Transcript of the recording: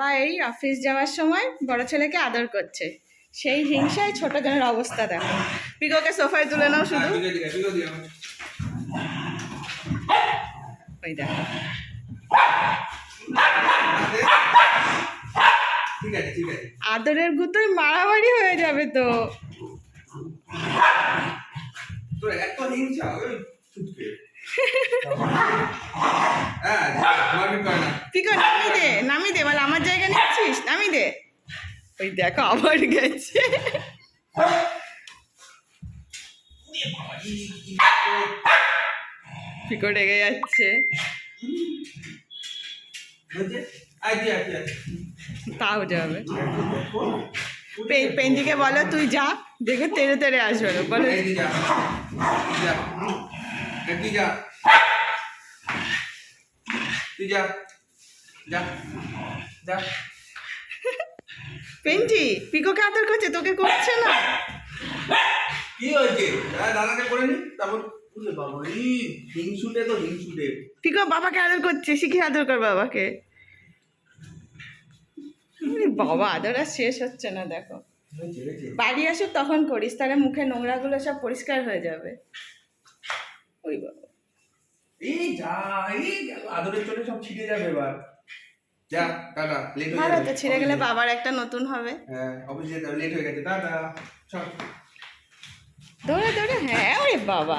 বাবা এই অফিস যাওয়ার সময় বড় ছেলেকে আদর করছে। সেই হিংসায় ছোট জনের অবস্থা দেখো। পিকোকে সোফায় তুলে নাও শুধু। আছে ওই দেখো। আদরের গুতোয় মারামারি হয়ে যাবে তো। তোর এত হিংসা ওই ছুটকে হ্যাঁ মারপিট না নামি দে নামি দে, বল আমার জায়গা নিচ্ছিস? নামি দে। ওই দেখো, আবার গেছে। পিকো রেগে যাচ্ছে। তাও যাবে পে- পেঞ্জিকে বলো, তুই যা, দেখো তেরে তেরে আসবে বলো। তুই যা। যা যা। পেঞ্জি পিকোকে আদর করছে তোকে করছে না? কি হয়েছে? হ্যাঁ দাদাকে করে নি তারপর বুঝলে বাবা এই হিংসুটে তো হিংসুটে। পিকো বাবাকে আদর করছে শিখে আদর কর বাবাকে। বাবা আদর আর শেষ হচ্ছে না দেখো। বাড়ি আসুক তখন করিস তাহলে মুখে নোংরাগুলো সব পরিষ্কার হয়ে যাবে। ওই বাবা। এই যা এই গেল আদরের চলে সব ছিটে যাবে এবার। যা টাটা লেট হয়ে গেছে। ছিঁড়ে গেলে বাবার একটা নতুন হবে। হ্যাঁ অফিসে যেতে লেট হয়ে গেছে টাটা চল। দৌড়ে দৌড়ে হ্যাঁ ওরে বাবা।